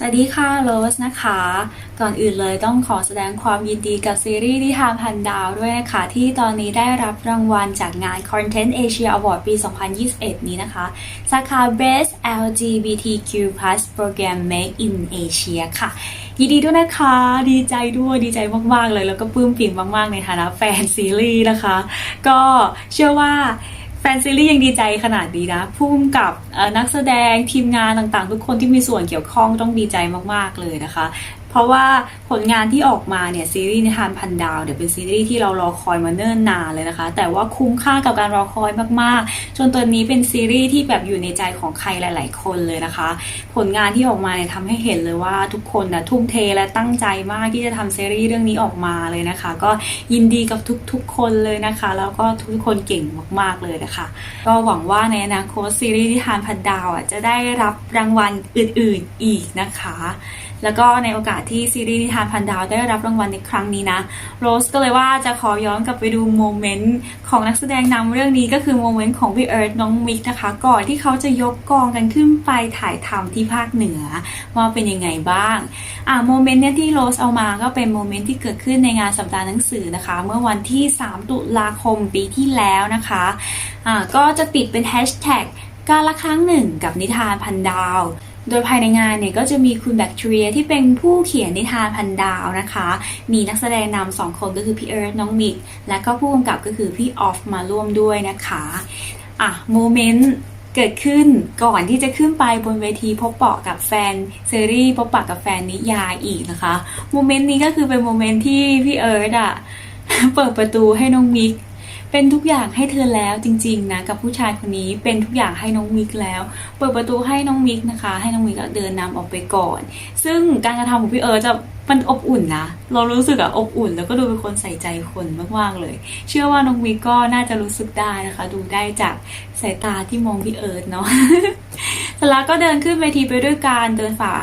สวัสดีค่ะโรสนะคะ ก่อนอื่นเลยต้องขอแสดงความยินดีกับซีรีส์นิทานพันดาวด้วยนะคะ ที่ตอนนี้ได้รับรางวัลจากงาน Content Asia Award ปี 2021 นี้นะคะ สาขา Best LGBTQ+ Program Made in Asia ค่ะ ยินดีด้วยนะคะ ดีใจด้วยดีใจมาก ๆ เลย แล้วก็ปลื้มปิ่มมาก ๆ ในฐานะแฟนซีรีส์นะคะ ก็เชื่อว่า นซีรีส์ยังดีใจขนาดนี้นะพุ่มกับนักแสดงทีมงานต่างๆ ทุกคนที่มีส่วนเกี่ยวข้องต้องดีใจมากๆเลยนะคะ เพราะว่าผลงานที่ออกมาเนี่ยซีรีส์นิทานพันดาวเดี๋ยวเป็นซีรีส์ที่เรารอคอยมาเนิ่นนานเลยนะคะ แต่ว่าคุ้มค่ากับการรอคอยมากๆ จนตัวนี้เป็นซีรีส์ที่แบบอยู่ในใจของใครหลาย ๆ คนเลยนะคะ ผลงานที่ออกมาเนี่ยทำให้เห็นเลยว่าทุกคนนะทุ่มเทและตั้งใจมากที่จะทำซีรีส์เรื่องนี้ออกมาเลยนะคะ ก็ยินดีกับทุกๆคนเลยนะคะ แล้วก็ทุกคนเก่งมากๆเลยนะคะ ก็หวังว่าในอนาคตซีรีส์ที่ทานพันดาวอะจะได้รับรางวัลอื่น ๆอีกนะคะ แล้วก็ในโอกาสที่ซีรีส์นิทานพันดาวได้รับรางวัลในครั้งนี้นะโรสก็เลยว่าจะขอย้อนกลับไปดูโมเมนต์ของนักแสดงนำเรื่องนี้ก็คือโมเมนต์ของพี่เอิร์ธน้องมิกนะคะ ก่อนที่เขาจะยกกองกันขึ้นไปถ่ายทำที่ภาคเหนือ ว่าเป็นยังไงบ้างอ่าโมเมนต์เนี้ยที่โรสเอามาก็เป็นโมเมนต์ที่เกิดขึ้นในงานสัปดาห์หนังสือนะคะ เมื่อวันที่ 3 ตุลาคมปีที่แล้วนะคะอ่าก็จะติดเป็นแฮชแท็กการละครั้งหนึ่งกับนิทานพันดาว โดยภายในงานเนี่ยก็จะมีคุณแบคทีเรียที่เป็นผู้เขียนนิทานพันดาวนะคะ มีนักแสดงนำสองคนก็คือพี่เอิร์ธน้องมิก และก็ผู้กำกับก็คือพี่ออฟมาร่วมด้วยนะคะ อะโมเมนต์เกิดขึ้นก่อนที่จะขึ้นไปบนเวทีพบปะกับแฟนซีรีส์พบปะกับแฟนนิยายอีกนะคะ โมเมนต์นี้ก็คือเป็นโมเมนต์ที่พี่เอิร์ธอะเปิดประตูให้น้องมิก เป็นทุกอย่างให้เธอแล้วจริง ๆ นะกับผู้ชายคนนี้เป็นทุกอย่างให้น้องมิกแล้ว เปิดประตูให้น้องมิกนะคะ ให้น้องมิกเดินนำออกไปก่อน ซึ่งการกระทำของพี่เอิร์จะมันอบอุ่นนะ เรารู้สึกอะอบอุ่น แล้วก็ดูเป็นคนใส่ใจคนมากๆเลย เชื่อว่าน้องมิกก็น่าจะรู้สึกได้นะคะ ดูได้จากสายตาที่มองพี่เอิร์ธเนาะสล้วก็เดินขึ้นเวทีไปด้วยการเดินฝ่า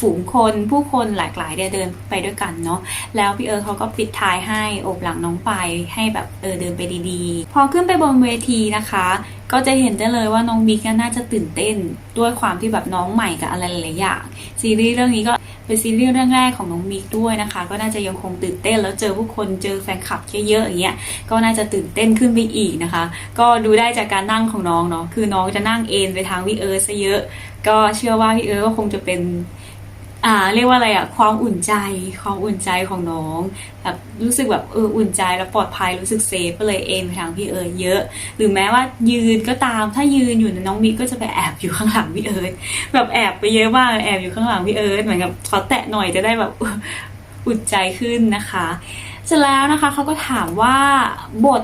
ฝูงคนผู้คนหลากหลายเนี่ยเดินไปด้วยกันเนาะแล้วพี่เอิร์ธเขาก็ปิดท้ายให้โอบหลังน้องไปให้แบบเออเดินไปดีๆ พอขึ้นไปบนเวทีนะคะ ก็จะเห็นได้เลยว่าน้องมิกน่าจะตื่นเต้น ด้วยความที่แบบน้องใหม่กับอะไรหลายอย่างซีรีส์เรื่องนี้ก็เป็นซีรีส์เรื่องแรกของน้องมิกด้วยนะคะ ก็น่าจะยังคงตื่นเต้นแล้วเจอผู้คนเจอแฟนคลับเยอะๆอย่างเงี้ยก็น่าจะตื่นเต้นขึ้นไปอีกนะคะ ก็ดูได้จากการนั่งของน้องเนาะคือน้องจะนั่งเอนไปทางพี่เอิร์ซะเยอะ ก็เชื่อว่าพี่เอิร์ก็คงจะเป็น อ่า เรียกว่าอะไรอะความอุ่นใจ ความอุ่นใจของน้องแบบรู้สึกแบบเอออุ่นใจแล้วปลอดภัยรู้สึกเซฟก็เลยเอนไปทางพี่เอิร์ธเยอะ หรือแม้ว่ายืนก็ตามถ้ายืนอยู่น้องมิกก็จะไปแอบอยู่ข้างหลังพี่เอิร์ธแบบแอบไปเยอะมากแอบอยู่ข้างหลังพี่เอิร์ธเหมือนกับขอแตะหน่อยจะได้แบบอุ่นใจขึ้นนะคะเสร็จแล้วนะคะเขาก็ถามว่าบท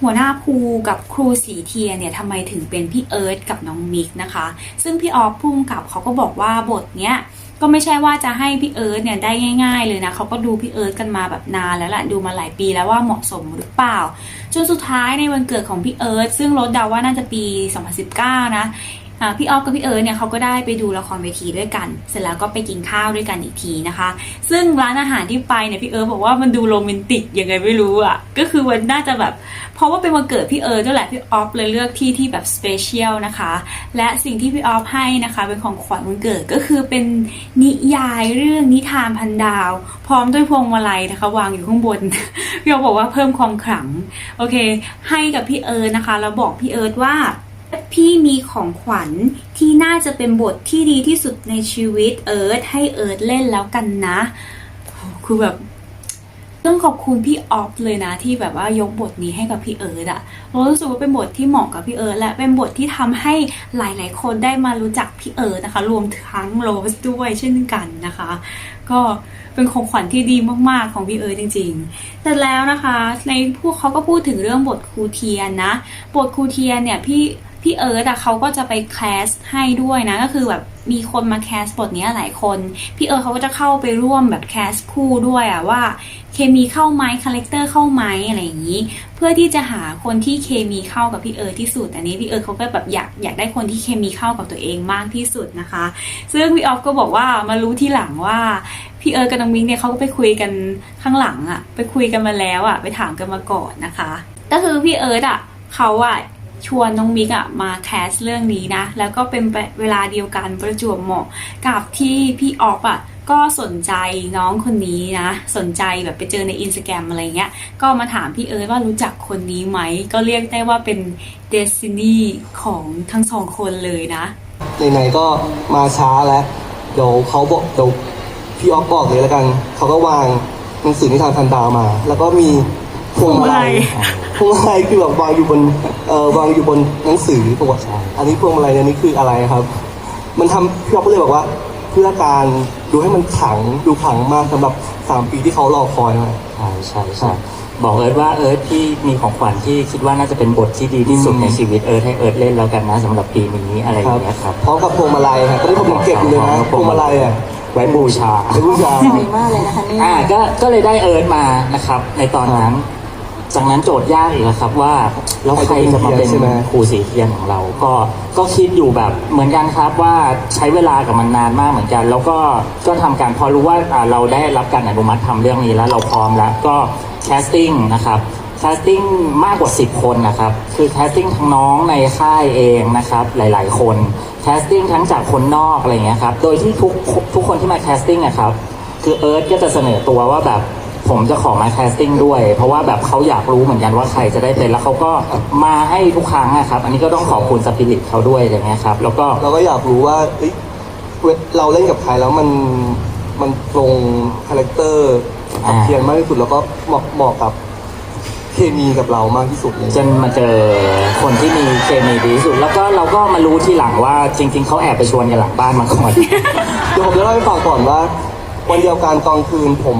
หัวหน้าภูกับครูสีเทียนเนี่ยทำไมถึงเป็นพี่เอิร์ธกับน้องมิกนะคะ ซึ่งพี่ออฟพุ่มกับเขาก็บอกว่าบทเนี้ย ก็ไม่ใช่ว่าจะให้พี่เอิร์ธเนี่ยได้ง่าย ๆ เลยนะเขาก็ดูพี่เอิร์ธกันมาแบบนานแล้วแหละดูมาหลายปีแล้วว่าเหมาะสมหรือเปล่า จนสุดท้ายในวันเกิดของพี่เอิร์ธซึ่งรถเดาว่าน่าจะปี 2019 นะ พี่ออฟกับพี่เอิร์ธเนี่ยเขาก็ได้ไปดูละครเวทีด้วยกัน เสร็จแล้วก็ไปกินข้าวด้วยกันอีกทีนะคะ ซึ่งร้านอาหารที่ไปเนี่ยพี่เอิร์ธบอกว่ามันดูโรแมนติกยังไงไม่รู้อะก็คือวันน่าจะแบบ เพราะว่าเป็นวันเกิดพี่เอิร์ธด้วยแหละพี่ออฟเลยเลือกที่ที่แบบสเปเชียลนะคะ และสิ่งที่พี่ออฟให้นะคะเป็นของขวัญวันเกิดก็คือเป็นนิยายเรื่องนิทานพันดาว พร้อมด้วยพวงมาลัยนะคะ วางอยู่ข้างบนพี่ออฟบอกว่าเพิ่มความขลังโอเค ให้กับพี่เอิร์ธนะคะแล้วบอกพี่เอิร์ธว่า พี่มีของขวัญที่น่าจะเป็นบทที่ดีที่สุดในชีวิตเอิร์ธให้เอิร์ธเล่นแล้วกันนะโหคือแบบต้องขอบคุณพี่ออฟเลยนะ ที่แบบว่ายกบทนี้ให้กับพี่เอิร์ดอะเรารู้สึกว่าเป็นบทที่เหมาะกับพี่เอิร์ดและเป็นบทที่ทำให้หลาย ๆ คนได้มารู้จักพี่เอิร์ดนะคะ รวมทั้งโรสด้วยเช่นกันนะคะ ก็เป็นของขวัญที่ดีมาก ๆ ของพี่เอิร์ดจริง ๆ แต่แล้วนะคะ ในพวกเขาก็พูดถึงเรื่องบทครูเทียนนะ บทครูเทียนเนี่ยพี่ พี่เอิร์ดอะเขาก็จะไปแคสให้ด้วยนะ ก็คือแบบมีคนมาแคสบทนี้หลายคน พี่เอิร์ธเขาก็จะเข้าไปร่วมแบบแคสคู่ด้วยอะว่าเคมีเข้าไหมคาแรคเตอร์เข้าไหมอะไรอย่างนี้ เพื่อที่จะหาคนที่เคมีเข้ากับพี่เอิร์ธที่สุด อันนี้พี่เอิร์ธเขาก็แบบอยากอยากได้คนที่เคมีเข้ากับตัวเองมากที่สุดนะคะ ซึ่งพี่ออฟก็บอกว่ามารู้ที่หลังว่าพี่เอิร์ธกับน้องมิ้งเนี่ยเขาก็ไปคุยกันข้างหลังอะไปคุยกันมาแล้วอะไปถามกันมาก่อนนะคะ ก็คือพี่เอิร์ธอะเขาอะ ชวนน้องมิกอะมาแคสเรื่องนี้นะ แล้วก็เป็นเวลาเดียวกันประจวบเหมาะกับที่พี่ออฟอะก็สนใจน้องคนนี้นะ สนใจแบบไปเจอในอินสตาแกรมอะไรเงี้ย ก็มาถามพี่เอิร์ธว่ารู้จักคนนี้ไหม ก็เรียกได้ว่าเป็นเดซินีของทั้งสองคนเลยนะไหนๆก็มาช้าแล้วเดี๋ยวเขาบอกเดี๋ยวพี่ออฟบอกเลยแล้วกัน เขาก็วางหนังสือนิทานพันดาวมา แล้วก็มี พวงมาลัยพวงมาลัยคือแบบวางอยู่บนเอ่อวางอยู่บนหนังสือประวัติศาสตร์อันนี้พวงมาลัยอันนี้คืออะไรครับ มันทำพี่ออฟก็เลยบอกว่า เพื่อการดูให้มันขลังดูขลังมากสำหรับสามปีที่เขารอคอยมา ใช่ใช่ใช่บอกเอิร์ธว่าเอิร์ธพี่มีของขวัญที่คิดว่าน่าจะเป็นบทที่ดีที่สุดอืม ในชีวิตเอิร์ธให้เอิร์ธเล่นแล้วกันนะสำหรับปีนี้อะไรอย่างเงี้ยครับพร้อมกับพวงมาลัยครับตอนนี้ผมยังเก็บอยู่เลยนะพวงมาลัยอะไว้บูชา เป็นผู้ชายดีมากเลยนะคะเนี่ย อ่าก็ก็เลยได้เอิร์ธมานะครับ ในตอนนั้น จากนั้นโจทย์ยากอีกแล้วครับว่าแล้วใครจะมาเป็นใช่ไหมครูสีเทียนของเรา ก็ก็คิดอยู่แบบเหมือนกันครับว่าใช้เวลากับมันนานมากเหมือนกัน แล้วก็ก็ทำการพอรู้ว่าอ่าเราได้รับการอนุมัติทำเรื่องนี้แล้วเราพร้อมแล้วก็แคสติ้งนะครับแคสติ้งมากกว่า 10 คนนะครับ คือแคสติ้งทั้งน้องในค่ายเองนะครับ หลาย ๆ คนแคสติ้งทั้งจากคนนอกอะไรอย่างเงี้ยครับ โดยที่ทุกทุกคนที่มาแคสติ้งนะครับ คือเอิร์ธก็จะเสนอตัวว่าแบบ ผมจะขอมาแคสติ้งด้วย เพราะว่าแบบเขาอยากรู้เหมือนกันว่าใครจะได้เป็นแล้วเขาก็มาให้ทุกครั้งอะครับ อันนี้ก็ต้องขอบคุณสปิริตเขาด้วยอย่างเงี้ยครับ แล้วก็เราก็อยากรู้ว่าเอ้ยเวเราเล่นกับใครแล้วมันมันตรงคาแรคเตอร์กับเทียนมากที่สุดแล้วก็เหมาะเหมาะกับเคมีกับเรามากที่สุดเลยจนมาเจอคนที่มีเคมีดีที่สุด แล้วก็เราก็มารู้ทีหลังว่าจริง ๆเขาแอบไปชวนกันหลังบ้านมาก่อน เดี๋ยวผมจะเล่าให้ฟังก่อนว่าวันเดียวกันตอนคืนผม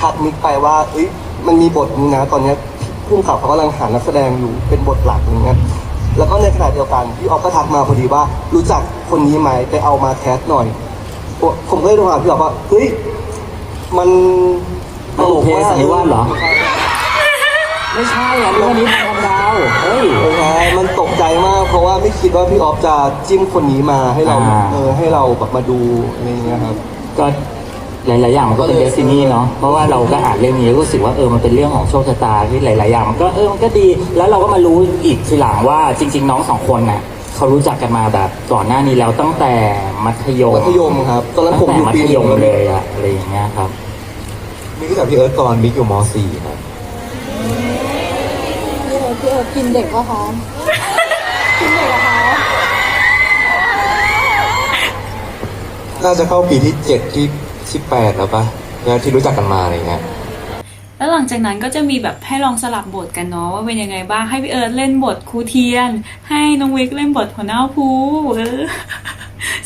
ทักมิกไปว่าเอ้ยมันมีบทนี้นะ ตอนเนี้ยพุ่มกับเขากำลังหานักแสดงอยู่เป็นบทหลักอย่างเงี้ยแล้วก็ในขณะเดียวกันพี่ออฟก็ทักมาพอดีว่า รู้จักคนนี้ไหมไปเอามาแคสหน่อย ผมผมก็เลยโทรหาพี่ออฟว่าเฮ้ยมันตลกเพมากสันนิวาสเหรอ ไม่ใช่อะเรื่องนี้ทางดาวเฮ้ยไม่ใช่มันตกใจมาก เพราะว่าไม่คิดว่าพี่ออฟจะจิ้มคนนี้มาให้เราอ่าเออให้เราแบบมาดูอะไรอย่างเงี้ยครับก็ หลาย ๆ อย่างมันก็เป็นเดซินี่เนาะเพราะว่าเราก็อ่านเรื่องนี้ก็รู้สึกว่าเออมันเป็นเรื่องของโชคชะตาที่หลาย ๆ อย่างมันก็เออมันก็ดีแล้วเราก็มารู้อีกทีหลังว่าจริง ๆ น้องสองคนน่ะเขารู้จักกันมาแบบก่อนหน้านี้แล้วตั้งแต่มัธยมมัธยมครับตอนนั้นผมตั้งอยู่แต่มัปีธหนึ่ยงมเลยอะอะไรอย่างเงี้ยครับมิกกับพี่เอิร์ธตอนมิกอยู่ม .4 ครับพี่เอิร์ธพี่เอิร์ธกินเด็กก็คะกินเด็กเหรอคะน่าจะเข้าปีที่เจ็ดที่ ที่แปดแล้วปะแล้วที่รู้จักกันมาอะไรเงี้ยแล้วหลังจากนั้นก็จะมีแบบให้ลองสลับบทกันเนาะว่าเป็นยังไงบ้างให้พี่เอิร์ธเล่นบทครูเทียน ให้น้องวิกเล่นบทหัวหน้าภูเออ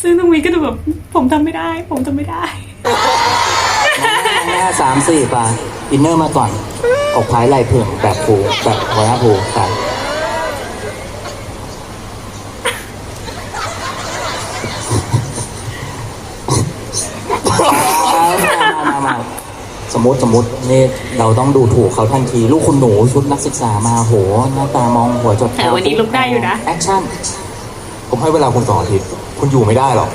ซึ่งน้องวิกก็ดูแบบผมทำไม่ได้ ผมทำไม่ได้หน้าสามสี่ป่ะอินเนอร์มาก่อนอกพายไหล่เผื่งแบบผูแบบหัวหน้าผูครับ มมติสมมตินี่เราต้องดูถูกเขาทันที ลูกคุณหนูชุดนักศึกษามาโหหน้าตามองหัวจดแต่วันนี้ลุกได้อยู่นะ แอคชั่น ผมให้เวลาคุณสองอาทิตย์คุณอยู่ไม่ได้หรอก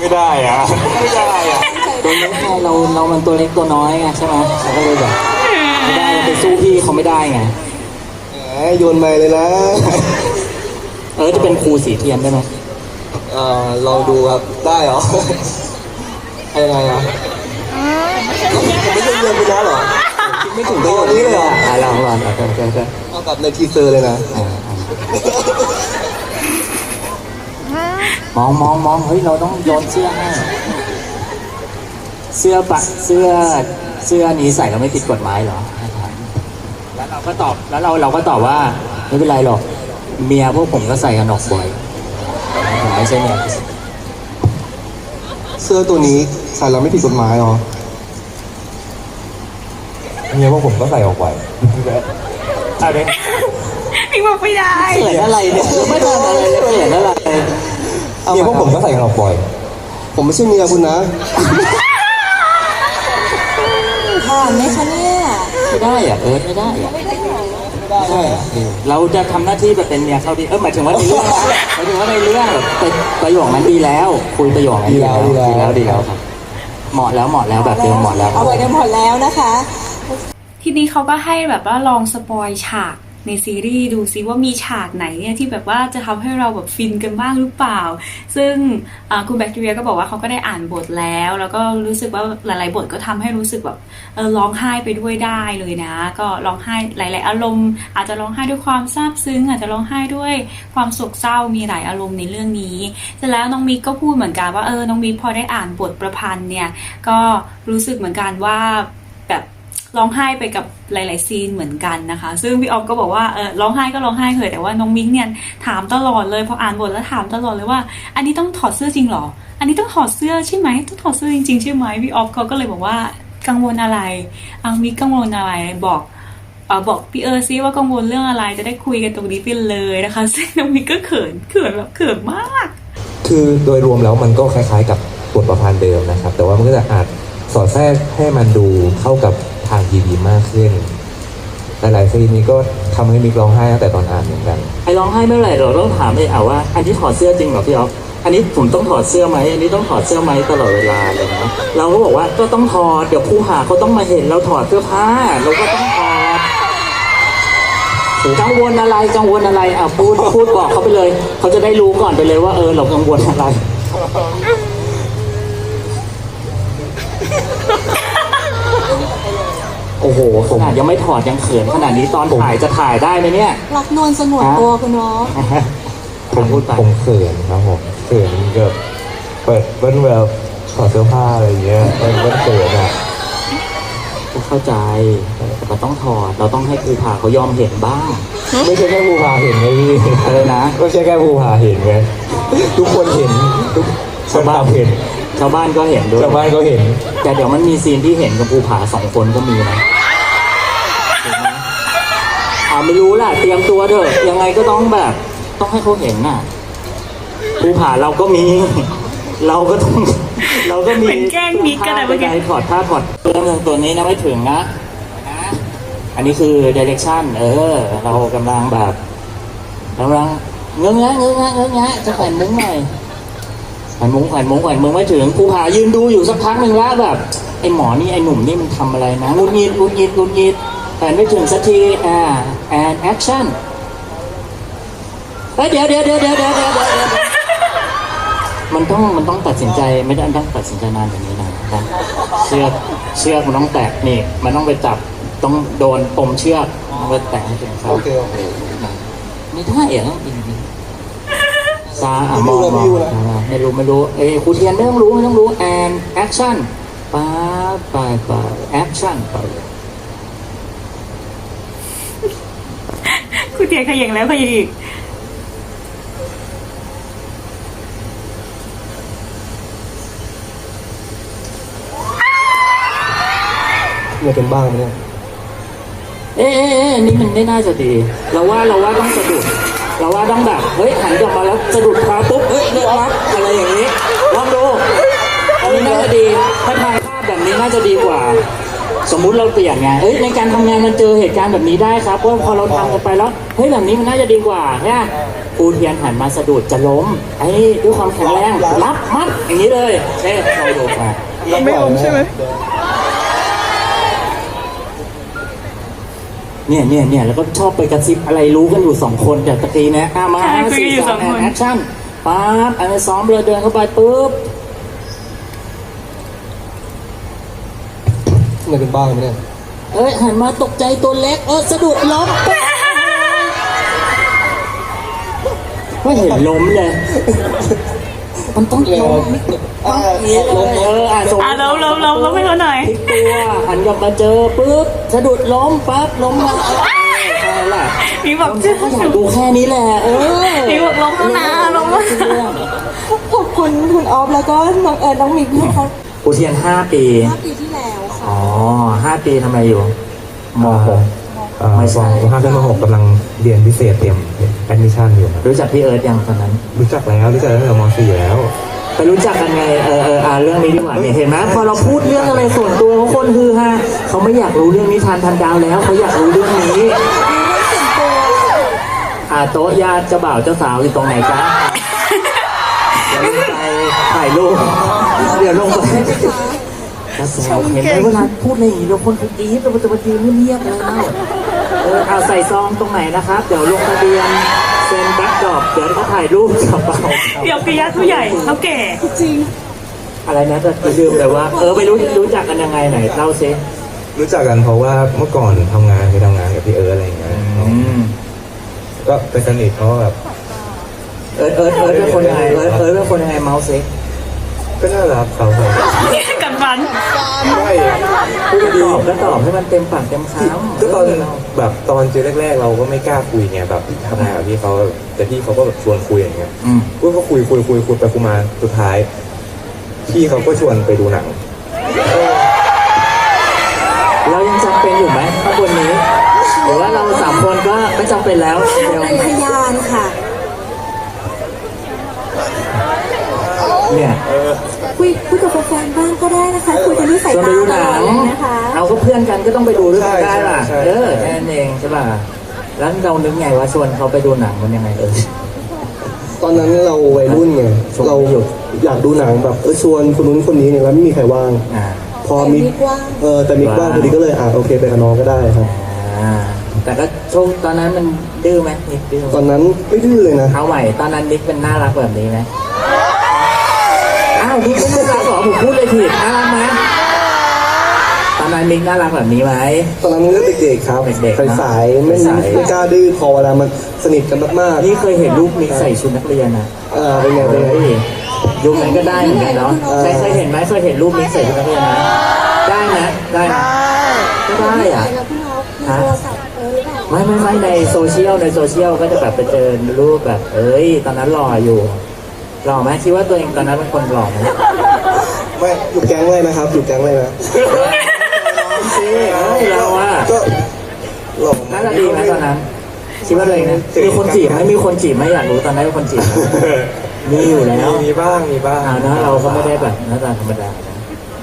ไม่ได้อะไม่ได้อะตัวเล็กไงเราเรามันตัวเล็กตัวน้อยไงใช่ไหมเราก็เลยแบบไม่ได้เราไปสู้พี่เขาไม่ได้ไงแหมโยนไปเลยนะ เออจะเป็นครูสีเทียนได้ไหมเอ่อลองดูครับได้เหรอให้ยังไงอะ ผมไม่ใช่เรียนไปแล้วเหรอคิดไม่ถึงตอนนี้เลยเหรออะลองลองโอเคโอเคโอเคเอาแบบในทีเซอร์เลยนะอ่าอ่ามองมองมองเฮ้ยเราต้องโยนเสื้อให้เสื้อปะเสื้อเสื้อนี้ใส่แล้วไม่ผิดกฎหมายเหรอ แล้วเราก็ตอบแล้วเราเราก็ตอบว่าไม่เป็นไรหรอก เมียพวกผมก็ใส่กันออกบ่อยผมไม่ใช่เมียเสื้อตัวนี้ใส่แล้วไม่ผิดกฎหมายเหรอ เมียพวกผมก็ใส่ออกไปอะไร พี่บอกไม่ได้ เขินอะไรเนี่ยไม่ทำอะไรเลยเขินอะไรเอาเมียมาพวกผมก็ใส่กันออกบ่อย ผมไม่ใช่เมียคุณนะ ผ่านไหมคะเนี่ย ไม่ได้อะเอิร์ธไม่ได้อะไม่ได้อะเราจะทำหน้าที่แบบเป็นเมียเขาดีเออหมายถึงว่าในเรื่องนะหมายถึงว่าในเรื่องแบบเป็นประโยคนั้นดีแล้ว คุยประโยคนั้นดีแล้วดีดีแล้แล้ววดีแล้วครับเหมาะแล้วเหมาะแล้วแบบเดิมเหมาะแล้วเอาไว้กันหมดแล้วนะคะ ทีนี้เขาก็ให้แบบว่าลองสปอยฉากในซีรีส์ดูซิว่ามีฉากไหนเนี่ยที่แบบว่าจะทำให้เราแบบฟินกันบ้างหรือเปล่า ซึ่งคุณแบคทีเรียก็บอกว่าเขาก็ได้อ่านบทแล้ว แล้วก็รู้สึกว่าหลาย ๆ บทก็ทำให้รู้สึกแบบร้องไห้ไปด้วยได้เลยนะ ก็ร้องไห้หลาย ๆ อารมณ์ อาจจะร้องไห้ด้วยความซาบซึ้ง อาจจะร้องไห้ด้วยความโศกเศร้ามีหลายอารมณ์ในเรื่องนี้เสร็จแล้วน้องมิกก็พูดเหมือนกันว่าเออน้องมิกพอได้อ่านบทประพันธ์เนี่ยก็รู้สึกเหมือนกันว่า ร้องไห้ไปกับหลาย ๆ ซีนเหมือนกันนะคะ ซึ่งพี่ออฟก็บอกว่าเออร้องไห้ก็ร้องไห้เถอะแต่ว่าน้องมิกเนี่ยถามตลอดเลยพออ่านบทแล้วถามตลอดเลยว่า อันนี้ต้องถอดเสื้อจริงหรอ อันนี้ต้องถอดเสื้อใช่ไหมต้องถอดเสื้อจริงๆใช่ไหมพี่ออฟเขาก็เลยบอกว่ากังวลอะไรอังมิกกังวลอะไรบอกเออบอกพี่เออซิว่ากังวลเรื่องอะไรจะได้คุยกันตรงนี้ไปเลยนะคะซึ่งน้องมิกก็เขินเขินแบบเขินมาก คือโดยรวมแล้วมันก็คล้าย ๆ กับบทประพันธ์เดิมนะครับ แต่ว่ามันก็จะอาจสอดแทรกให้มันดูเข้ากับ ทางทีวีมากขึ้นหลายๆซีนนี้ก็ทำให้มิกร้องไห้ตั้งแต่ตอนอ่านเหมือนกันไอ้ร้องไห้เมื่อไหร่เราต้องถามเลยอะว่า อันนี้ถอดเสื้อจริงเหรอพี่ออฟอันนี้ผมต้องถอดเสื้อไหมอันนี้ต้องถอดเสื้อไหมตลอดเวลาเลยนะเราก็บอกว่าก็ต้องถอดเดี๋ยวผู้หาเขาต้องมาเห็นเราถอดเสื้อผ้าเราก็ต้องถอดกังวลอะไรกังวลอะไรอะพูดพูดบอกเขาไปเลย เขาจะได้รู้ก่อนไปเลยว่าเออเรากังวลอะไร อ้โหขนาดยังไม่ถอดยังเขินขนาดนี้ตอนถ่ายจะถ่ายได้ไหมเนี่ย รักนวลสนวนตัวคุณน้องผมพูดไปผมเขินครับผมเขินเกือบเปิดเบิ้ลแบบถอดเสื้อผ้าอะไรอย่างเงี้ยมันเบิ้ลเขินอะก็เข้าใจแต่เราต้องถอดเราต้องให้ครูผ่าเขายอมเห็นบ้าง ไม่ใช่แค่ภูผาเห็นไงพี่อะไรนะไม่ใช่แค่ภูผาเห็นไงทุกคนเห็นทุกชาวบ้านเห็นชาวบ้านก็เห็นด้วยชาวบ้านก็เห็น แต่เดี๋ยวมันมีซีนที่เห็นกับภูผาสองคนก็มีนะถูกไหมอ่า ไม่รู้ล่ะเตรียมตัวเถอะ ยังไงก็ต้องแบบ ต้องให้เขาเห็นน่ะภูผาเราก็มี เราก็ต้องเราก็มีเป็นแกล้งมิกกันอะเมื่อกี้ ถอดผ้าถอดเรื่องตัวนี้นะไม่ถึงนะ อันนี้คือ direction เออ เรากำลังแบบกำลังเงื้อแงะเงื้อแงะเงื้อแงะจะแขวนมุ้งหน่อยแขวนมุ้งแขวนมุ้งแขวนมุ้งไม่ถึงภูผายืนดูอยู่สักพักหนึ่งแล้วแบบไอ้หมอนี่ไอ้หนุ่มนี่มันทำอะไรนะงุดงิดงุดงิดงุดงิด แอนไม่ถึงสักทีอ่าแอนแอคชั่นเดี๋ยวเดี๋ยวเดี๋ยวเดี๋ยวเดี๋ยวเดี๋ยวมันต้องมันต้องตัดสินใจไม่ได้ต้องตัดสินใจนานแบบนี้นะครับเชือกเชือกมันต้องแตกนี่ มันต้องไปจับต้องโดนปมเชือกมันก็แตกให้ถึงเขาโอเคโอเคนี่ท่าเอ๋ต้องอินซาอะมองมองไม่รู้ไม่รู้เอ้คุณเทียนไม่ต้องรู้ไม่ต้องรู้แอนแอคชั่นปไปไปแอคชั่นไป คุณเทียนขย่งแล้วขย่งอีกเนี่ยเป็นบ้างไหมเนี่ยเอ๊ะเอ๊ะเอ๊ะนี่มันไม่น่าจะดี เราว่าเราว่าต้องสะดุด เราว่าต้องแบบ เฮ้ยหันกลับมาแล้วสะดุดขาปุ๊บ เฮ้ยเลือกรับอะไรอย่างนี้ลองดูอันนี้น่าจะดีถ้าถ่ายภาพแบบนี้น่าจะดีกว่า สมมุติเราเปลี่ยนไงเอ้ยในการทำงานมันเจอเหตุการณ์แบบนี้ได้ครับว่าพอเราทำกันไปแล้วเฮ้ยแบบนี้มันน่าจะดีกว่าใช่ไหมครูเทียนหันมาสะดุดจะล้มไอ้นี่ด้วยความแข็งแรงรับมัดอย่างนี้เลยเอ๊ะลองดูมาไม่อมใช่ไหมเนี่ยเนี่ยเนี่ยแล้วก็ชอบไปกระซิบอะไรรู้กันอยู่สองคนแต่ตะกี้นะอะมาใช่ห้าคุยสี่กันอยู่สามสองคนแอคชั่นปั๊บอันนี้ซ้อมเลยเดินเข้าไปปุ๊บ เนี่ยเป็นบ้างไหมเนี่ยเอ้ยหันมาตกใจตัวเล็ก เออสะดุดล้มปุ๊บไม่เห็นล้มเลย มันต้องล้มต้องอย่างนี้เลยเอออะสมมอะติล้มล้มล้มล้มให้เขาหน่อยพลิกตัวหันกลับมาเจอปุ๊บสะดุดล้มปั๊บล้มมาเออใช่แหละมีบอกก็อยากดูแค่นี้แหละเออมีบอกล้มแล้วนะล้มแล้วนะขอบคุณคุณออฟแล้วก็น้องเอิญน้องมิกที่เขาครูเทียนห้าปีห้าปีที่แล้วค่ะ อ๋อห้าปีทำอะไรอยู่มหก เอ่อไม่ใช่ มห้าขึ้นมหกกำลังเรียนพิเศษเตรียมแอดมิชชั่นอยู่ครับรู้จักพี่เอิร์ธยังตอนนั้น รู้จักแล้วรู้จักตั้งแต่มสี่แล้ว ไปรู้จักกันไง เออเอออ่าเรื่องนี้ดีกว่าเนี่ยเห็นไหมพอเราพูดเรื่องอะไรส่วนตัวของคนคือฮาเขาไม่อยากรู้เรื่องนิทานพันดาวแล้วเขาอยากรู้เรื่องนี้อ่าโต๊ะญาติเจ้าบ่าวเจ้าสาวอยู่ตรงไหนจ๊ะเดี๋ยวลงไปถ่ายรูปเดี๋ยวลงไป ก็แซวเห็นไหมเวลาพูดอะไรอย่างนี้เราคนเขากรี๊ดเราจะมายืนเงียบๆแล้วเออเอาใส่ซองตรงไหนนะครับ เดี๋ยวลงทะเบียนเซ็นแบ็คดรอปเดี๋ยวเขาถ่ายรูปกับเราเดี๋ยวปิยะผู้ใหญ่เขาแก่อะไรนะจะลืมแต่ว่า เออไปรู้รู้จักกันยังไงไหนเล่าซิรู้จักกันเพราะว่าเมื่อก่อนทำงานเคยทำงานกับพี่เอิร์ธอะไรอย่างเงี้ยอืมก็เป็นสนิทเพราะว่าแบบเอิร์ธเอิร์ธเอิร์ธเป็นคนยังไงเอิร์ธเอิร์ธเป็นคนยังไงเมาส์ซิ ก็น่ารักเขาครับกันฟันไม่พูดตอบก็ตอบให้มันเต็มปากเต็มคำก็ตอนแบบตอนเจอแรกๆ เราก็ไม่กล้าคุยไงแบบทำงานกับพี่เขาแต่พี่เขาก็แบบชวนคุยอย่างเงี้ยอืมกูก็คุยคุยคุยคุยไปคุยมาสุดท้าย พี่เขาก็ชวนไปดูหนังเรายังจำเป็นอยู่ไหมข้างบนนี้ หรือว่าเราสามคนก็ไม่จำเป็นแล้วเดี๋ยวเป็นพยานค่ะ เนี่ยคุยคุยกับแฟนๆบ้างก็ได้นะคะ คุยกันที่สายชวนไปตาดูตหนัลอดงเลยนะคะ เอาก็เพื่อนกันก็ต้องไปดูด้วยกันใช่ได้ล่ะใช่ใช่ เออแค่นั้นเองใช่ป่ะแล้วเรานึกไงว่าชวนเขาไปดูหนังมันยังไงเออ ตอนนั้นเราวัยรุ่นไงชวนเราอยากดูหนังแบบเออชวนคนนู้นคนนี้เนี่ยแล้วไม่มีใครว่าง อ่า พอมิกแต่มิกว่าง เออแต่มิกว่างว่างพอดีก็เลยอะโอเคไปกับน้องก็ได้ครับ อ่า แต่ก็โชคตอนนั้นมันดื้อไหมนิดดื้อไหมตอนนั้นไม่ดื้อเลยนะ เอาใหม่ ตอนนั้นนิกเป็นน่ารักแบบนี้ไหม อ้าวนิกไม่น่ารักเหรอผมพูดเลยผิดน่ารักไหมตอนนั้นนิกน่ารักแบบนี้ไหม ตอนนั้นก็เด็กๆครับเด็กๆนะสายๆไม่สายๆ ไม่กล้าดื้อพอเวลามันสนิทกันมากนี่เคยเห็นรูปนิกใส่ชุดนักเรียนนะๆเออเป็นไงเป็นไงเฮ้ยยุคนั้นก็ได้เหมือนกันเนาะเออใครเคยเห็นไหมเคยเห็นรูปนิกใส่ชุดนักเรียนนะได้นะได้นะก็ได้อะ แล้วพี่น้องมีโทรศัพท์เออหรือเปล่า ไม่ไม่ไม่ในโซเชียลในโซเชียลก็จะแบบไปเจอรูปแบบ เอ้ย ตอนนั้นหล่ออยู่ หล่อไหมคิดว่าตัวเองตอนนั้นเป็นคนหล่อไหมไม่อยู่แก๊งเลยนะครับอยู่แก๊งเลยนะเฮ้ยเราอะก็หลงน่าจะดีไหมตอนนั้นคิดว่าตัวเองนะมีคนจีบไหมมีคนจีบไหมอยากรู้ตอนนั้นมีคนจีบไหมมีอยู่แล้วมีมีบ้างมีบ้างอ่านะเราก็ไม่ได้แบบหน้าตาธรรมดานะ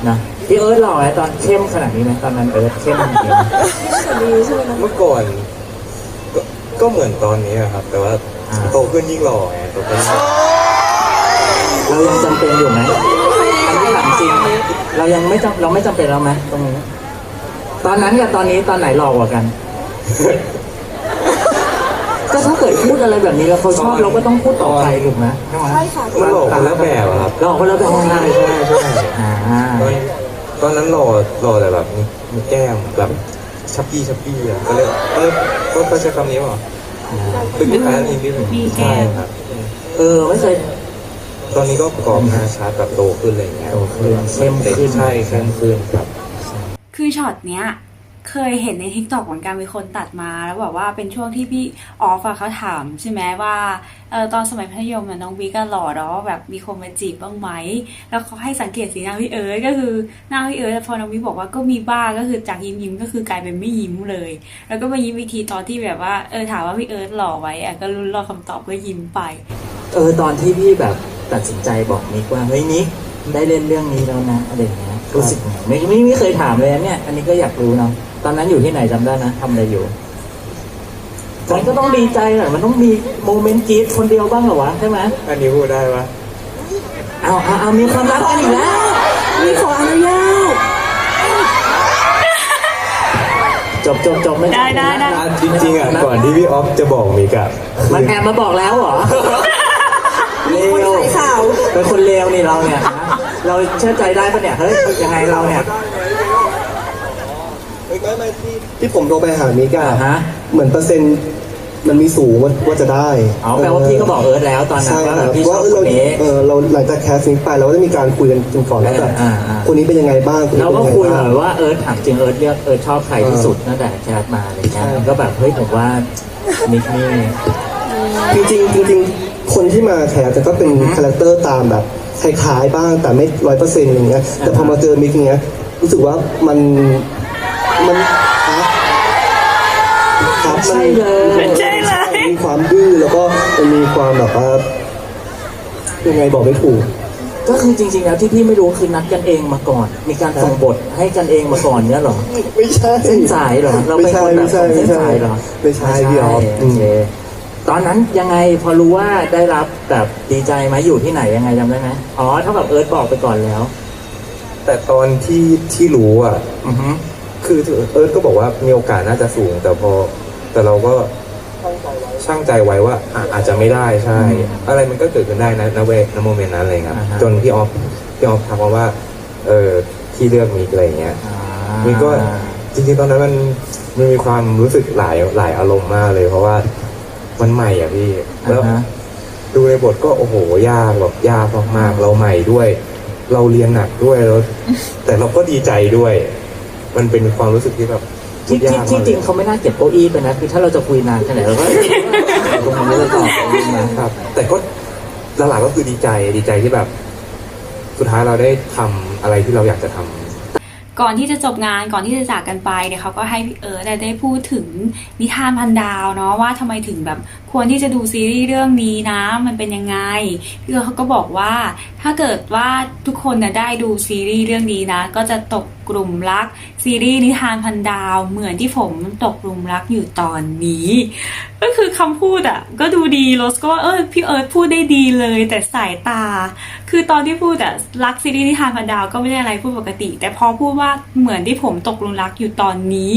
นะพี่เอิร์ธหล่อไหมตอนเข้มขนาดนี้ไหมตอนนั้นเอิร์ธเข้มจริงดีใช่ไหมคะเมื่อก่อนก็ก็เหมือนตอนนี้อะครับ แต่ว่าอ่าโตขึ้นยิ่งหล่อไงโตขึ้นยิ่งหล่อ เรายังจำเป็นอยู่ไหมอันนี้ถามจริงเรายังไม่จำเราไม่จำเป็นแล้วไหมตรงนี้ ตอนนั้นกับตอนนี้ตอนไหนหลอกกว่ากัน ก็ถ้าเกิดพูดอะไรแบบนี้แล้วเขาชอบเราก็ต้องพูดต่อไปถูกไหมใช่ไหมใช่ค่ะ มันหล่อคนละแบบอะครับหลอกคนละแบบใช่ใช่ใช่อ่าตอนตอนนั้นหล่อหล่อแต่แบบมีมีแก้มแบบชับปี้ชับปี้อะก็เลยเออก็ก็ใช้คำนี้ป่ะเป็นคล้ายๆนี้นิดหนึ่งมีแก้ม ใช่ครับ เออไม่เคย ตอนนี้ก็กรอบหน้าชัดแบบโตขึ้นอะไรอย่างเงี้ยโตขึ้นเข้มขึ้นใช่เข้มขึ้นครับคือช็อตเนี้ยเคยเห็นในทิกตอกเหมือนกันมีคนตัดมาแล้วบอกว่าเป็นช่วงที่พี่ออฟอะเขาถามใช่ไหมว่าเออตอนสมัยมัธยมอะน้องวิก็หล่อแล้วแบบมีคนมาจีบบ้างไหม แล้วเขาให้สังเกตสีหน้าพี่เอิร์ธก็คือหน้าพี่เอิร์ธพอน้องวิบอกว่าก็มีบ้างก็คือจากยิ้มยิ้มๆก็คือกลายเป็นไม่ยิ้มเลย แล้วก็มายิ้มอีกทีตอนที่แบบว่าเออถามว่าพี่เอิร์ธหล่อไว้อะก็รุ้นรอคำตอบก็ยิ้มไป เออตอนที่พี่แบบ ตัดสินใจบอกนิกว่าเฮ้ยนิกได้เล่นเรื่องนี้แล้วนะอะไรอย่างเงี้ยรู้สึกไงไม่ไม่ไม่เคยถามเลยนะเนี่ย อันนี้ก็อยากรู้เนาะตอนนั้นอยู่ที่ไหนจำได้นะทำอะไรอยู่มันก็ต้องดีใจแหละมันต้องมีโมเมนต์กรี๊ดคนเดียวบ้างเหรอวะใช่ไหมอันนี้พูดได้ปะเอาเอาเอามีความรักกันอีกแล้ว มีขออนุญาตจบจบจบไม่ได้ได้ได้อะจริงๆอะก่อนที่พี่ออฟจะบอกมิกอะมันแอบมาบอกแล้วเหรอ เลคนวขายข่าวเป็นคนเลวนี่เราเนี่ยนะเราเชื่อใจได้ปะเนี่ยเฮ้ยยังไงเราเนี่ยไม่ไม่ไม่ที่ที่ผมโทรไปหามิกอะอ่าฮะ เหมือนเปอร์เซ็นต์มันมีสูงว่าว่าจะได้เอาแปลว่าพี่ก็บอกเอิร์ธแล้วตอนนั้นใช่ว่าคแบรับบพี่ชว่าอบเออคเรานนี้ เออเราหลังจากแคสติ้งไปเราก็จะมีการคุยกันกันก่อนแล้วแบบอ่าอ่า คนนี้เป็นยังไงบ้างคนนี้เราเป็นก็ยังไงคุยบ้างหน่อยว่าเอิร์ธถามจริงเอิร์ธเลือกเอิร์ธชอบใครที่สุดตั้งแต่แคสมาอะไรเงี้ยใช่ก็แบบเฮ้ยผมว่านิกนี่ จริงๆจริงๆ คนที่มาแคสจะก็เป็นคาแรคเตอร์ตามแบบคล้ายๆบ้างแต่ไม่ร้อยเปอร์เซ็นต์อย่างเงี้ยแต่พอมาเจอมิกอย่างเงี้ยรู้สึกว่ามันมันครับมันใช่เลยใช่เลยมีความดื้อแล้วก็มันมีความแบบว่ายังไงบอกไม่ถูก ก็คือจริงๆแล้วที่พี่ไม่รู้คือนัดกันเองมาก่อน มีการส่งบทให้กันเองมาก่อนเนี่ยเหรอไม่ใช่เส้นสายเหรอเราเป็นคนแบบไม่ใช่เส้นไม่ใช่สายเหรอไม่ใช่พี่ออฟโอเค ตอนนั้นยังไงพอรู้ว่าได้รับแบบดีใจไหมอยู่ที่ไหนยังไงจำได้ไหมอ๋อเท่ากับเอิร์ธบอกไปก่อนแล้ว แต่ตอนที่ที่รู้อะ อือฮึคือเอิร์ธก็บอกว่ามีโอกาสน่าจะสูง แต่พอแต่เราก็ช่างใจไว้ว่าอะอาจจะไม่ได้ใช่ อะไรมันก็เกิดขึ้นได้นะณเวณโมเมนต์นั้นอะไรเงี้ยครับจนพี่ออฟพี่ออฟทักมาว่า เออที่เลือกมิกอะไรเงี้ยมิกก็จริงๆตอนนั้นมันมันมีความรู้สึกหลายหลายอารมณ์มากเลย เพราะว่า มันใหม่อะพี่แล้วอ่าฮะ ดูในบทก็โอ้โหยากแบบยากมากๆเราใหม่ด้วย เราเรียนหนักด้วยแล้วแต่เราก็ดีใจด้วย มันเป็นความรู้สึกที่แบบที่ยาที่กที่มากจริงเขาไม่น่าเก็บเก้าอี้ไปนะคือถ้าเราจะคุยนานแค่ไหนเราก็ตรงนี้เลยต่อนะครับ แต่ก็หลักๆก็คือดีใจดีใจที่แบบ สุดท้ายเราได้ทำอะไรที่เราอยากจะทำ ก่อนที่จะจบงานก่อนที่จะจากกันไปเนี่ยเขาก็ให้พี่เอิร์ธได้พูดถึงนิทานพันดาวเนาะว่าทำไมถึงแบบควรที่จะดูซีรีส์เรื่องนี้นะมันเป็นยังไงพี่เอิร์ธเขาก็บอกว่าถ้าเกิดว่าทุกคนน่ะได้ดูซีรีส์เรื่องนี้นะ ก็จะตก กลุ่มรัก ซีรีส์นิทานพันดาว เหมือนที่ผมตกกลุ่มรักอยู่ตอนนี้ ก็คือคำพูดอะ ก็ดูดีโรสก็ว่าเออพี่เอิร์ธพูดได้ดีเลย แต่สายตา คือตอนที่พูดอะรักซีรีส์นิทานพันดาวก็ไม่ได้อะไรพูดปกติ แต่พอพูดว่าเหมือนที่ผมตกหลุมรักอยู่ตอนนี้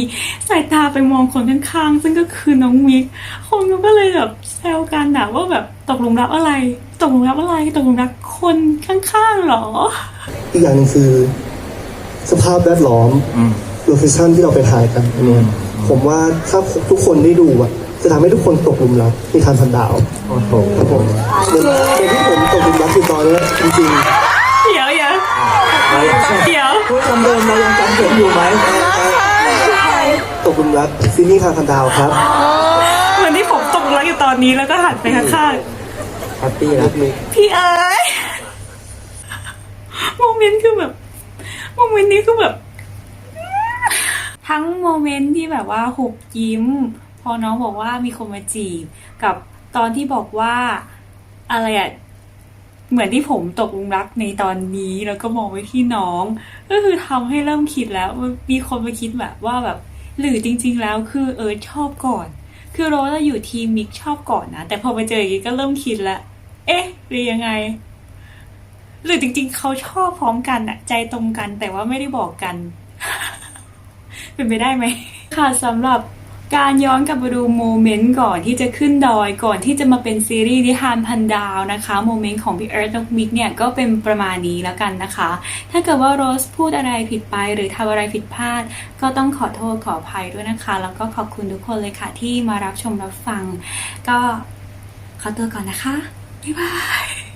สายตาไปมองคนข้างๆซึ่งก็คือน้องมิกคนก็เลยแบบแซวกันอะว่าแบบตกหลุมรักอะไร ตกหลุมรักอะไร ตกหลุมรักคนข้างๆหรอ อีกอย่างหนึงคือ สภาพแวดล้อมอืมโลเคชั่นที่เราไปถ่ายกันอันเนี้ยผมว่าถ้าทุกคนได้ดูอะจะทำให้ทุกคนตกหลุมรักนิทานพันดาวโอ้โหครับผมเหมือนเหมือนที่ผมตกหลุมรักอยู่ตอนนี้จริงเดี๋ยวเดี๋ยวเรายังเดี๋ยวพูดคำเดิมเรายังจำเสียงอยู่ไหมๆตกหลุมรักซีรีส์นิทานพันดาวครับเหมือนที่ผมตกหลุมรักอยู่ตอนนี้แล้วก็หันไปข้างๆแฮปปี้แล้วพี่เอ๋ยโมเมนต์คือแบบ โมเมนต์นี้คือแบบ ทั้งโมเมนต์ที่แบบว่าหุบยิ้ม พอน้องบอกว่ามีคนมาจีบ กับตอนที่บอกว่าอะไรอะเหมือนที่ผมตกลุมรักในตอนนี้แล้วก็มองไปที่น้อง ก็คือทำให้เริ่มคิดแล้วมีคนมาคิดแบบว่าแบบ หรือจริง ๆ แล้วคือเออชอบก่อน คือโรสอะอยู่ทีมมิกชอบก่อนนะแต่พอมาเจออย่างนี้ก็เริ่มคิดแล้วเอ๊ะหรือยังไง หรือจริง ๆ เขาชอบพร้อมกันอะใจตรงกันแต่ว่าไม่ได้บอกกัน เป็นไปได้ไหม ค่ะสำหรับการย้อนกลับมาดูโมเมนต์ก่อนที่จะขึ้นดอยก่อนที่จะมาเป็นซีรีส์นิทานพันดาวนะคะโมเมนต์ของพี่เอิร์ธและมิกเนี่ยก็เป็นประมาณนี้แล้วกันนะคะ ถ้าเกิดว่าโรสพูดอะไรผิดไป หรือทำอะไรผิดพลาด ก็ต้องขอโทษขออภัยด้วยนะคะ แล้วก็ขอบคุณทุกคนเลยค่ะที่มารับชมรับฟัง ก็ขอตัวก่อนนะคะบ๊ายบาย